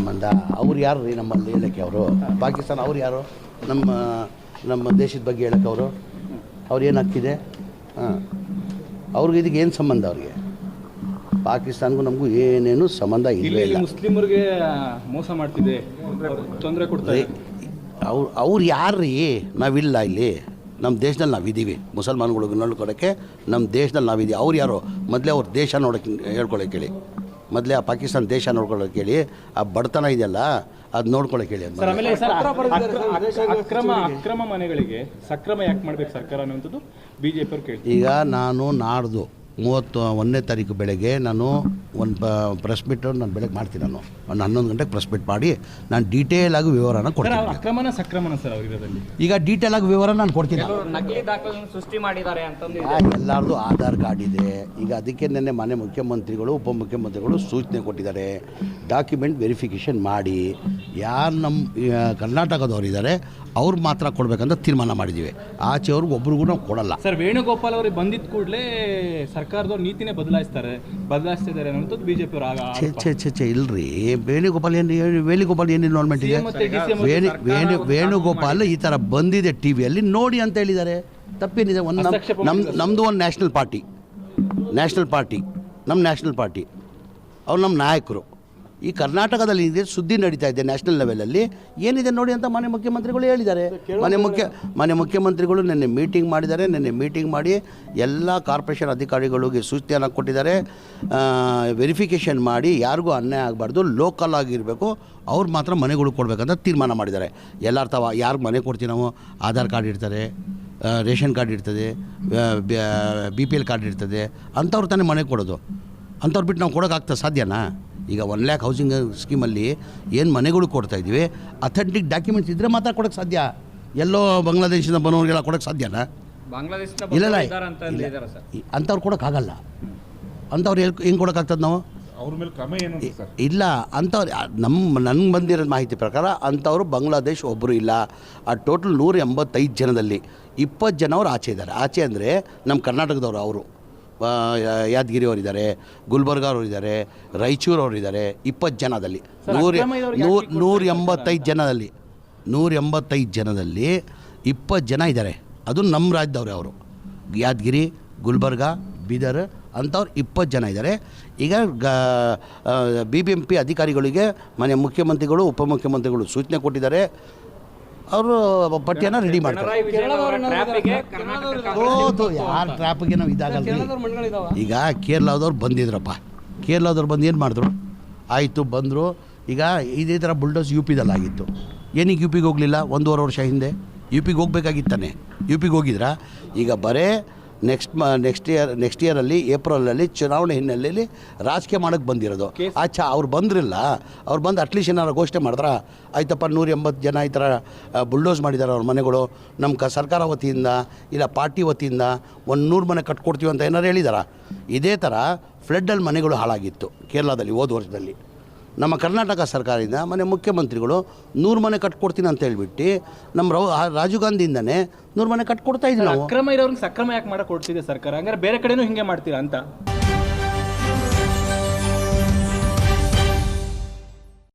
ಸಂಬಂಧ. ಅವ್ರು ಯಾರು ರೀ ನಮ್ಮಲ್ಲಿ ಹೇಳಕ್ಕೆ ಅವರು? ಪಾಕಿಸ್ತಾನ ಅವ್ರು ಯಾರು? ನಮ್ಮ ನಮ್ಮ ದೇಶದ ಬಗ್ಗೆ ಹೇಳಕ್ಕೆ ಅವರು? ಅವ್ರು ಏನು ಹಕ್ಕಿದೆ ಹಾಂ. ಅವ್ರಿಗೆ ಇದಕ್ಕೆ ಏನು ಸಂಬಂಧ ಅವ್ರಿಗೆ? ಪಾಕಿಸ್ತಾನ್ಗೂ ನಮಗೂ ಏನೇನು ಸಂಬಂಧ ಇಲ್ಲ ಇಲ್ಲೇ ಇಲ್ಲ. ಮುಸ್ಲಿಮರಿಗೆ ಮೋಸ ಮಾಡ್ತಿದೆ. ತೊಂದರೆ ಕೊಡ್ತಾರೆ. ಅವ್ರು ಅವ್ರು ಯಾರು ರೀ? ನಾವಿಲ್ಲ ಇಲ್ಲಿ. ನಮ್ಮ ದೇಶದಲ್ಲಿ ನಾವಿದ್ದೀವಿ. ಮುಸಲ್ಮಾನ್ಗಳಿಗೆ ನೋಡ್ಕೊಳಕ್ಕೆ ನಮ್ಮ ದೇಶದಲ್ಲಿ ನಾವಿದ್ದೀವಿ. ಅವ್ರು ಯಾರು? ಮೊದಲೇ ಅವ್ರ ದೇಶ ನೋಡೋಕೆ ಹೇಳ್ಕೊಳಕ್ಕೆ ಹೇಳಿ ಮೊದಲೇ ಆ ಪಾಕಿಸ್ತಾನ ದೇಶ ನೋಡ್ಕೊಳ್ಳೋಕೆ ಹೇಳಿ ಆ ಬಡತನ ಇದೆಯಲ್ಲ ಅದು ನೋಡ್ಕೊಳ್ಳೋಕೆ ಹೇಳಿ ಅಂತ ಸರ್ ಆಮೇಲೆ ಸರ್ ಅಕ್ರ- ಅಕ್ರಮ ಅಕ್ರಮ ಮನೆಗಳಿಗೆ ಸಕ್ರಮ ಯಾಕೆ ಮಾಡ್ಬೇಕು ಸರ್ಕಾರ ಅನ್ನುವಂಥದ್ದು ಬಿಜೆಪಿ ಈಗ ನಾನು ನಾಡ್ದು ಮೂವತ್ತು ಒಂದನೇ ತಾರೀಕು ಬೆಳಗ್ಗೆ ನಾನು ಒಂದು ಪ್ರೆಸ್ ಮೀಟ್ ನಾನು ಬೆಳಗ್ಗೆ ಮಾಡ್ತೀನಿ ನಾನು. ಒಂದು ಹನ್ನೊಂದು ಗಂಟೆಗೆ ಪ್ರೆಸ್ ಮೀಟ್ ಮಾಡಿ ನಾನು ಡೀಟೇಲ್ ಆಗಿ ವಿವರನ ಸರ್ ಕೊಡ್ತೀನಿ. ಅಕ್ರಮಣ ಸಕ್ರಮಣ ಸರ್ ಈಗ ಡೀಟೇಲ್ ಆಗಿ ವಿವರ ನಾನು ಕೊಡ್ತೀನಿ ನಕಲಿ ದಾಖಲೆಗಳನ್ನು ಸೃಷ್ಟಿ ಮಾಡಿದ್ದಾರೆ ಅಂತಂದು ಎಲ್ಲರದು ಆಧಾರ್ ಕಾರ್ಡ್ ಇದೆ. ಈಗ ಅದಕ್ಕೆ ನಿನ್ನೆ ಮನೆ ಮುಖ್ಯಮಂತ್ರಿಗಳು ಉಪಮುಖ್ಯಮಂತ್ರಿಗಳು ಸೂಚನೆ ಕೊಟ್ಟಿದ್ದಾರೆ. ಡಾಕ್ಯುಮೆಂಟ್ ವೆರಿಫಿಕೇಷನ್ ಮಾಡಿ. ಯಾರು ನಮ್ಮ ಕರ್ನಾಟಕದವರಿದ್ದಾರೆ ಕರ್ನಾಟಕದವ್ರು ಇದ್ದಾರೆ ಅವ್ರು ಮಾತ್ರ ಕೊಡಬೇಕಂತ ತೀರ್ಮಾನ ಮಾಡಿದ್ದೀವಿ. ಆಚೆಯವ್ರಿಗೆ ಒಬ್ರಿಗೂ ನಾವು ಕೊಡಲ್ಲ. ಸರ್ ವೇಣುಗೋಪಾಲ್ ಅವರಿಗೆ ಬಂದಿದ್ದ ಕೂಡಲೇ ಸರ್ಕಾರದವ್ರು ನೀತಿನೇ ಬದಲಾಯಿಸ್ತಾರೆ. ಬದಲಾಯಿಸ್ತಿದ್ದಾರೆ ಅನ್ನೋದು ಬಿಜೆಪಿ ಛೇ ಛೇ ಛೇ ಛೇ ಇಲ್ರಿ. ವೇಣುಗೋಪಾಲ್ ಏನು ವೇಣುಗೋಪಾಲ್ ಏನು ಇನ್ವಾಲ್ವ್ಮೆಂಟ್ ಇದೆ ವೇಣು ವೇಣು ವೇಣುಗೋಪಾಲ್ ಈ ಥರ ಬಂದಿದೆ ಟಿ ವಿಯಲ್ಲಿ. ನೋಡಿ ಅಂತ ಹೇಳಿದ್ದಾರೆ. ತಪ್ಪೇನಿದೆ? ಒಂದು ನಮ್ಮ ಹಸ್ತಕ್ಷೇಪ ನಮ್ಮ ಮಾಡಿದ್ದಾರೆ. ನಮ್ಮದು ಒಂದು ನ್ಯಾಷನಲ್ ಪಾರ್ಟಿ ನ್ಯಾಷನಲ್ ಪಾರ್ಟಿ ನಮ್ಮ ನ್ಯಾಷನಲ್ ಪಾರ್ಟಿ ಅವ್ರು ನಮ್ಮ ನಾಯಕರು. ಈ ಕರ್ನಾಟಕದಲ್ಲಿ ಇದೆ ಸುದ್ದಿ ನಡೀತಾ ಇದೆ ನ್ಯಾಷನಲ್ ಲೆವೆಲಲ್ಲಿ. ಏನಿದೆ ನೋಡಿ ಅಂತ ಮನೆ ಮುಖ್ಯಮಂತ್ರಿಗಳು ಹೇಳಿದ್ದಾರೆ. ಮನೆ ಮುಖ್ಯ ಮನೆ ಮುಖ್ಯಮಂತ್ರಿಗಳು ನಿನ್ನೆ ಮೀಟಿಂಗ್ ಮಾಡಿದ್ದಾರೆ ನಿನ್ನೆ ಮೀಟಿಂಗ್ ಮಾಡಿ ಎಲ್ಲ ಕಾರ್ಪೊರೇಷನ್ ಅಧಿಕಾರಿಗಳಿಗೆ ಸೂಚನೆಯನ್ನು ಕೊಟ್ಟಿದ್ದಾರೆ. ವೆರಿಫಿಕೇಷನ್ ಮಾಡಿ ಯಾರಿಗೂ ಅನ್ಯಾಯ ಆಗಬಾರ್ದು ಲೋಕಲ್ ಆಗಿರಬೇಕು ಅವ್ರು ಮಾತ್ರ ಮನೆಗಳು ಕೊಡಬೇಕಂತ ತೀರ್ಮಾನ ಮಾಡಿದ್ದಾರೆ. ಎಲ್ಲರ ತವ ಯಾರಿಗೆ ಮನೆ ಕೊಡ್ತೀವಿ ನಾವು? ಆಧಾರ್ ಕಾರ್ಡ್ ಇರ್ತಾರೆ ರೇಷನ್ ಕಾರ್ಡ್ ಇರ್ತದೆ ಬಿ ಪಿ ಎಲ್ ಕಾರ್ಡ್ ಇರ್ತದೆ ಅಂಥವ್ರು ತಾನೇ ಮನೆ ಕೊಡೋದು. ಅಂಥವ್ರು ಬಿಟ್ಟು ನಾವು ಕೊಡೋಕ್ಕಾಗ್ತದೆ ಸಾಧ್ಯನಾ? ಈಗ ಒನ್ ಲ್ಯಾಕ್ ಹೌಸಿಂಗ್ ಸ್ಕೀಮಲ್ಲಿ ಏನು ಮನೆಗಳು ಕೊಡ್ತಾ ಇದ್ದೀವಿ? ಅಥೆಂಟಿಕ್ ಡಾಕ್ಯುಮೆಂಟ್ಸ್ ಇದ್ದರೆ ಮಾತ್ರ ಕೊಡೋಕ್ಕೆ ಸಾಧ್ಯ. ಎಲ್ಲೋ ಬಾಂಗ್ಲಾದೇಶದಿಂದ ಬರೋರಿಗೆಲ್ಲ ಕೊಡೋಕ್ಕೆ ಸಾಧ್ಯನಾ ಬಾಂಗ್ಲಾದೇಶದ ಇಲ್ಲ ಅಂಥವ್ರು ಕೊಡೋಕ್ಕಾಗಲ್ಲ ಅಂಥವ್ರು ಎಲ್ಲಿ ಹೆಂಗೆ ಕೊಡೋಕ್ಕಾಗ್ತದೆ ನಾವು? ಅವ್ರ ಮೇಲೆ ಕ್ರಮ ಏನು ಅಂತ ಸರ್? ಇಲ್ಲ. ಅಂಥವ್ರು ನಮ್ಮ ನನಗೆ ಬಂದಿರೋ ಮಾಹಿತಿ ಪ್ರಕಾರ ಅಂಥವ್ರು ಬಾಂಗ್ಲಾದೇಶ್ ಒಬ್ಬರು ಇಲ್ಲ. ಆ ಟೋಟಲ್ ನೂರ ಎಂಬತ್ತೈದು ಜನದಲ್ಲಿ ಇಪ್ಪತ್ತು ಜನ ಅವ್ರು ಆಚೆ ಇದ್ದಾರೆ ಆಚೆ ಅಂದರೆ ನಮ್ಮ ಕರ್ನಾಟಕದವರು ಅವರು. ಯಾದಗಿರಿ ಅವರಿದ್ದಾರೆ ಗುಲ್ಬರ್ಗ ಅವರಿದ್ದಾರೆ ರಾಯಚೂರು ಅವರಿದ್ದಾರೆ ಇಪ್ಪತ್ತು ಜನದಲ್ಲಿ. ನೂರ ನೂರ ನೂರ ಎಂಬತ್ತೈದು ಜನದಲ್ಲಿ ನೂರ ಎಂಬತ್ತೈದು ಜನದಲ್ಲಿ ಇಪ್ಪತ್ತು ಜನ ಇದ್ದಾರೆ. ಅದು ನಮ್ಮ ರಾಜ್ಯದವ್ರೆ ಅವರು. ಯಾದಗಿರಿ ಗುಲ್ಬರ್ಗ ಬೀದರ್ ಅಂಥವ್ರು ಇಪ್ಪತ್ತು ಜನ ಇದ್ದಾರೆ. ಈಗ ಗ ಬಿ ಬಿ ಎಂ ಪಿ ಅಧಿಕಾರಿಗಳಿಗೆ ಮನೆ ಮುಖ್ಯಮಂತ್ರಿಗಳು ಉಪಮುಖ್ಯಮಂತ್ರಿಗಳು ಸೂಚನೆ ಕೊಟ್ಟಿದ್ದಾರೆ. ಅವರು ಪಟ್ಟಿಯನ್ನು ರೆಡಿ ಮಾಡ್ತಾರೆ. ಯಾರು ಟ್ರಾಪ್ಗೆ ಟ್ರ್ಯಾಪಿಗೆ ನಾವು ಇದಾಗಲ್ಲ ಈಗ ಕೇರಳದವ್ರು ಬಂದಿದ್ರಪ್ಪ. ಕೇರಳದವ್ರು ಬಂದು ಏನು ಮಾಡಿದ್ರು? ಆಯಿತು ಬಂದರು. ಈಗ ಇದೇ ಥರ ಬುಲ್ಡೋಸ್ ಯು ಪಿದಲ್ಲಾಗಿತ್ತು ಏನಕ್ಕೆ ಯು ಪಿಗೆ ಹೋಗಲಿಲ್ಲ? ಒಂದೂವರೆ ವರ್ಷ ಹಿಂದೆ. ಯು ಪಿಗೆ ಹೋಗ್ಬೇಕಾಗಿತ್ತಾನೆ. ಯು ಪಿಗೆ ಹೋಗಿದ್ರಾ? ಈಗ ಬರೇ ನೆಕ್ಸ್ಟ್ ಮ ನೆಕ್ಸ್ಟ್ ಇಯರ್ ನೆಕ್ಸ್ಟ್ ಇಯರಲ್ಲಿ ಏಪ್ರಿಲಲ್ಲಿ ಚುನಾವಣೆ ಹಿನ್ನೆಲೆಯಲ್ಲಿ ರಾಜಕೀಯ ಮಾಡೋಕ್ಕೆ ಬಂದಿರೋದು. ಆಚಾ ಅವ್ರು ಬಂದ್ರಿಲ್ಲ. ಅವ್ರು ಬಂದು ಅಟ್ಲೀಸ್ಟ್ ಏನಾರು ಘೋಷಣೆ ಮಾಡಿದ್ರ ಆಯ್ತಪ್ಪ ನೂರ ಎಂಬತ್ತು ಜನ ಈ ಥರ ಬುಲ್ಡೋಸ್ ಮಾಡಿದ್ದಾರೆ ಅವ್ರ ಮನೆಗಳು. ನಮ್ಮ ಕ ಸರ್ಕಾರ ವತಿಯಿಂದ ಇಲ್ಲ ಪಾರ್ಟಿ ವತಿಯಿಂದ ಒಂದು ನೂರು ಮನೆ ಕಟ್ಕೊಡ್ತೀವಿ ಅಂತ ಏನಾರು ಹೇಳಿದಾರ? ಇದೇ ಥರ ಫ್ಲಡ್ಡಲ್ಲಿ ಮನೆಗಳು ಹಾಳಾಗಿತ್ತು ಕೇರಳದಲ್ಲಿ ಹೋದ ವರ್ಷದಲ್ಲಿ. ನಮ್ಮ ಕರ್ನಾಟಕ ಸರ್ಕಾರದಿಂದ ಮನೆ ಮುಖ್ಯಮಂತ್ರಿಗಳು ನೂರು ಮನೆ ಕಟ್ಕೊಡ್ತೀನಿ ಅಂತ ಹೇಳ್ಬಿಟ್ಟು ನಮ್ಮ ರೌ ರಾಜೀವ್ ಗಾಂಧಿಯಿಂದನೇ ನೂರು ಮನೆ ಕಟ್ಕೊಡ್ತಾ ಇದ್ದೀವಿ ಅಕ್ರಮ ಇರೋರ್ಗೆ ಸಕ್ರಮ ಯಾಕೆ ಮಾಡಕ್ ಕೊಡ್ತಿದೆ ಸರ್ಕಾರ? ಹಂಗಾರೆ ಬೇರೆ ಕಡೆನೂ ಹಿಂಗೆ ಮಾಡ್ತೀರಾ ಅಂತ?